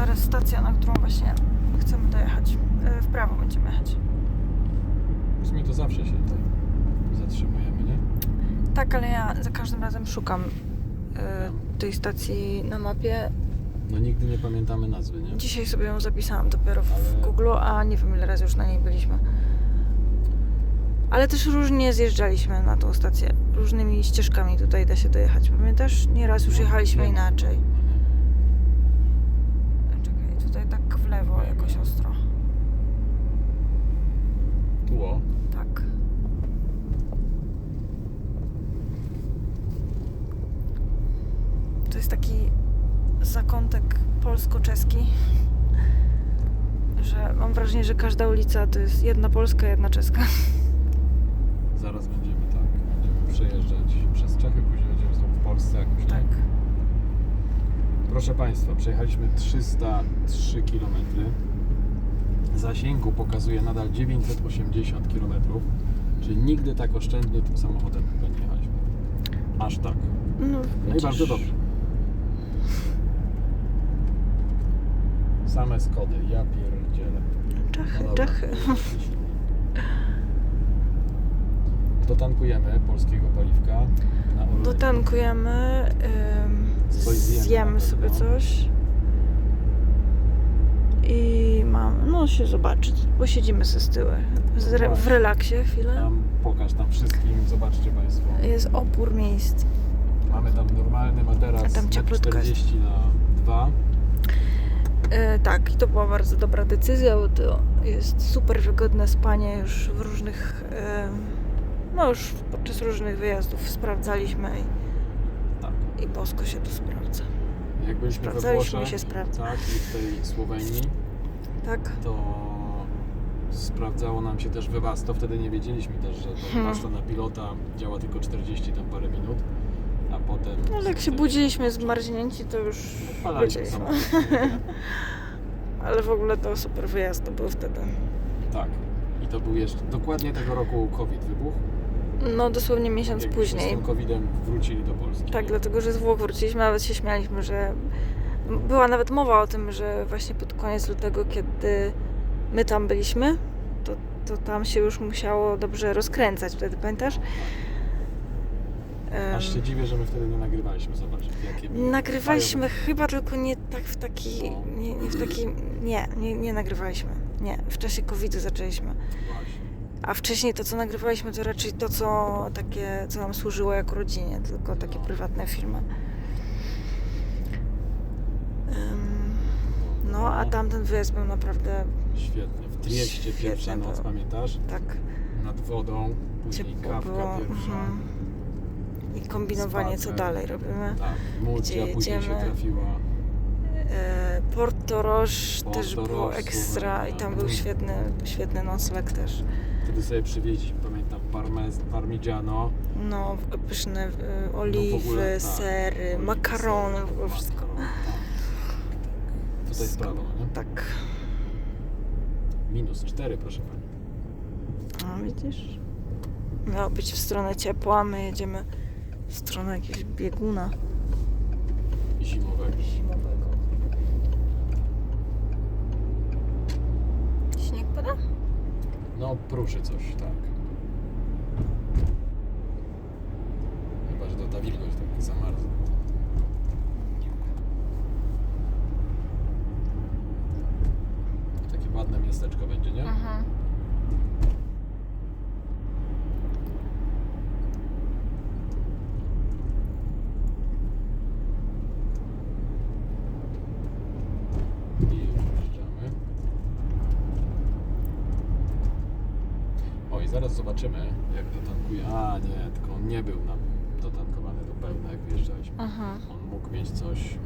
jest ta stacja, na którą właśnie chcemy dojechać. E, W prawo będziemy jechać. W sumie to zawsze się tutaj zatrzymujemy, nie? Tak, ale ja za każdym razem szukam e, tej stacji na mapie. No nigdy nie pamiętamy nazwy, nie? Dzisiaj sobie ją zapisałam dopiero w Ale- Google, a nie wiem ile razy już na niej byliśmy. Ale też różnie zjeżdżaliśmy na tą stację. Różnymi ścieżkami tutaj da się dojechać. Pamiętasz? Nieraz już No, jechaliśmy nie ma. inaczej. No nie. Czekaj, tutaj tak w lewo W lewo. Jakoś ostro. Tu o. Tak. To jest taki zakątek polsko-czeski, że mam wrażenie, że każda ulica to jest jedna polska, jedna czeska. Zaraz będziemy tak. Będziemy przejeżdżać przez Czechy, później będziemy znowu w Polsce jakoś. nie? Tak. Proszę Państwa, przejechaliśmy 303 km. Zasięgu pokazuje nadal 980 km, czyli nigdy tak oszczędnie tym samochodem chyba nie jechaliśmy. Aż tak. No, No i bardzo dobrze. Same Skody, ja pierdzielę. Czechy, No. Czechy. Dotankujemy polskiego paliwka na. Dotankujemy, ym, zjemy sobie coś. I mam, no się zobaczyć, posiedzimy sobie z tyłu. Z re, w Właśnie. relaksie chwilę. Tam pokaż tam wszystkim, zobaczcie Państwo. Jest opór miejsc. Mamy tam normalny materac A tam cieplutko 40 na 2. E, tak, i to była bardzo dobra decyzja, bo to jest super wygodne spanie już w różnych, e, no już podczas różnych wyjazdów sprawdzaliśmy i. i bosko się to sprawdza. Jak byliśmy we Sprawdzaliśmy Włoszech, i się sprawdza. tak, i w tej Słowenii, Tak? to sprawdzało nam się też Webasto. Wtedy nie wiedzieliśmy też, że to Hmm. Webasto na pilota działa tylko 40 tam parę minut, a potem... No ale jak się budziliśmy zmarznięci, to już Odpalaliśmy wiedzieliśmy. samochód. Ale w ogóle to super wyjazd to był wtedy. Tak. I to był jeszcze dokładnie tego roku COVID wybuchł. No dosłownie miesiąc z później. tym COVID-em wrócili do Polski. Tak, dlatego że z Włoch wróciliśmy, nawet się śmialiśmy, że była nawet mowa o tym, że właśnie pod koniec lutego, kiedy my tam byliśmy, to, to tam się już musiało dobrze rozkręcać wtedy, pamiętasz? Em, Aż się dziwię, że my wtedy nie nagrywaliśmy. Zobacz, jakie Nagrywaliśmy fajowe. chyba tylko nie tak w taki, nie, nie w taki, nie, nie, nie nagrywaliśmy, nie, w czasie covid zaczęliśmy. Właśnie. A wcześniej to, co nagrywaliśmy, to raczej to, co takie, co nam służyło jako rodzinie, tylko takie No. prywatne filmy. No, a tamten wyjazd był naprawdę Świetnie. W Trieście pierwsza noc, było. pamiętasz? tak Nad wodą, później ciepło kawka było. pierwsza. mhm. I kombinowanie, co Spacer. dalej robimy. Tak, Murcia Gdzie później się jedziemy. trafiła. E, Porto Roche też Porto było Roche, ekstra i tam był świetny, świetny nocleg też. Wtedy sobie przywieźliśmy, pamiętam, parmez, parmigiano. No, pyszne e, No oliwy, ogóle, tak. sery, Oliwy, makarony, sery, w ogóle wszystko. makaron, Tak. Tutaj w prawo, nie? Tak. Minus 4, proszę Pani. A widzisz? Miało być w stronę ciepła, my jedziemy w stronę jakiegoś bieguna Zimowego. zimowego. Śnieg pada? No, pruszy coś, tak. Chyba, że to ta wilgoć tak zamarzła. Takie ładne miasteczko będzie, nie? Mhm. I już wjeżdżamy. O i zaraz zobaczymy jak dotankuje. A nie, tylko on nie był nam dotankowany do pełna jak wjeżdżaliśmy. Aha. On mógł mieć coś.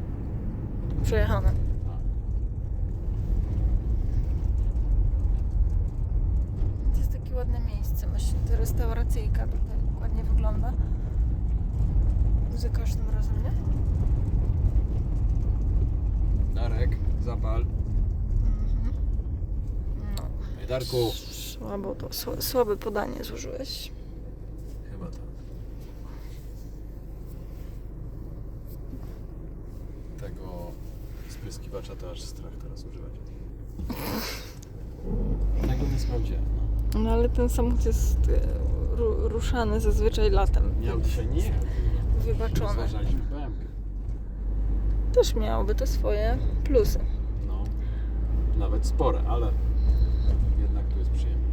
Przejechane. Tak. To jest takie ładne miejsce. Myślę, ta restauracyjka tutaj ładnie wygląda. Za każdym razem, nie? Darek, zapal. Mhm. No. Ej, Darku. Słabo to, sła- słabe podanie złożyłeś. Chyba tak. Tego opryskiwacza to aż strach teraz używać. Tego nie sprawdziłem. No. No ale ten samochód jest e, ru, ruszany zazwyczaj latem. Miał dzisiaj nie BMW. Też miałoby to swoje plusy. No, nawet spore, ale jednak tu jest przyjemnie.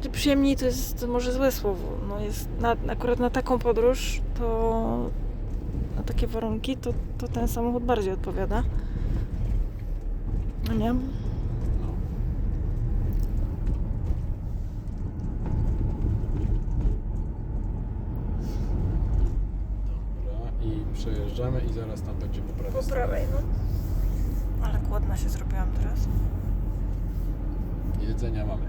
Czy Przyjemniej to jest to może złe słowo. No jest na, akurat na taką podróż, to na takie warunki, to, to ten samochód bardziej odpowiada. No nie? Dobra, i przejeżdżamy i zaraz tam będzie po prawej Po stronie. prawej, no. Ale głodna się zrobiłam teraz. Jedzenia mamy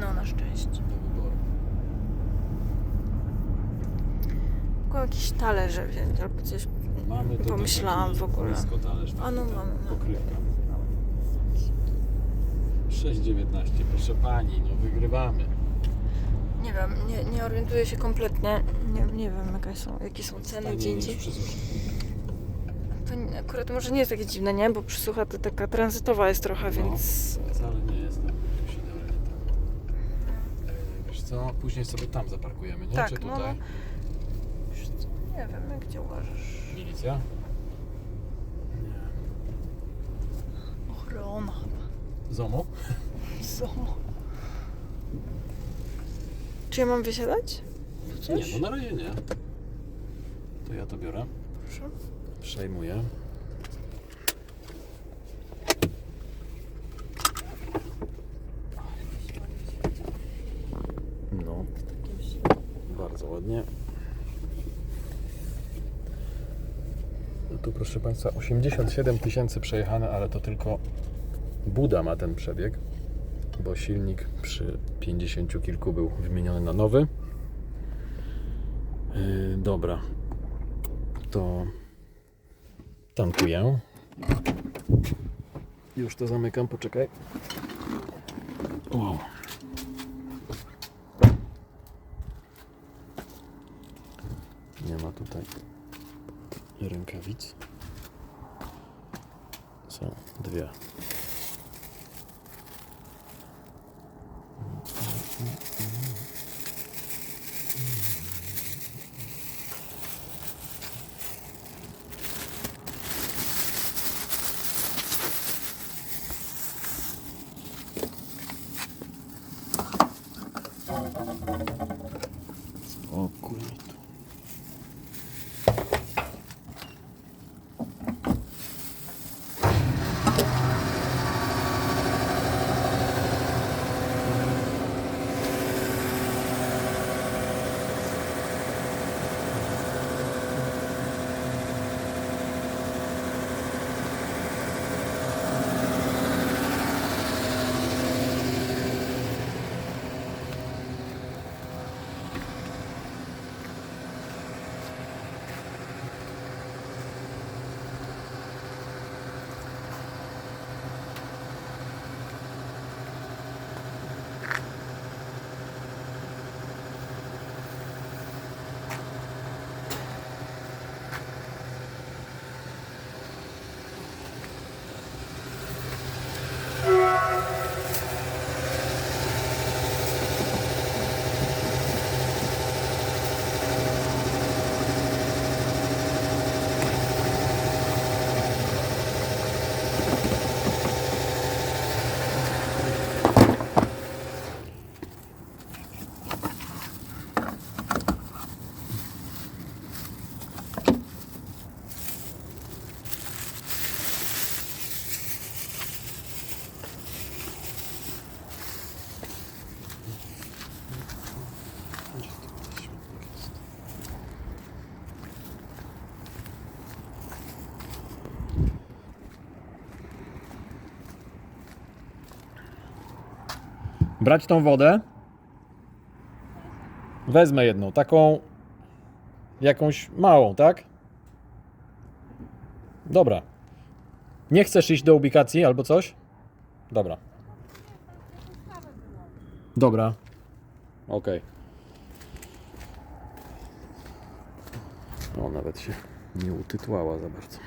No, na szczęście. do wyboru. Mogłam jakieś talerze wziąć albo coś. Mamy tutaj Pomyślałam w ogóle. blisko talerz, A no mamy, no. Pokrywka. 6,19, proszę pani, no wygrywamy. Nie wiem, nie, nie orientuję się kompletnie. Nie, nie wiem, jaka są, jakie są ceny Taniej gdzie niż indziej. przy suszy. To nie, akurat może nie jest takie dziwne, nie? Bo przysłucha to taka tranzytowa jest trochę, No. więc... Wcale nie jest tak jakoś idealnie tak. E, Wiesz co, później sobie tam zaparkujemy, nie? Tak, Czy no, tutaj? Co, Nie wiem, gdzie uważasz. Milicja? Nie. Ochrona. ZOMO? Co? Czy ja mam wysiadać? Nie, Coś? no na razie nie. To ja to biorę. Proszę. Przejmuję. No, bardzo ładnie. No tu proszę Państwa 87 tysięcy przejechane, ale to tylko Buda ma ten przebieg, bo silnik przy 50 kilku był wymieniony na nowy. Yy, dobra, to tankuję. Już to zamykam, poczekaj. Wow. Nie ma tutaj rękawic. Są dwie. Spokój tu. Brać tą wodę. Wezmę jedną, taką jakąś małą, tak? Dobra. Nie chcesz iść do ubikacji albo coś? Dobra. Dobra. Okej. O, nawet się nie utytłała za bardzo.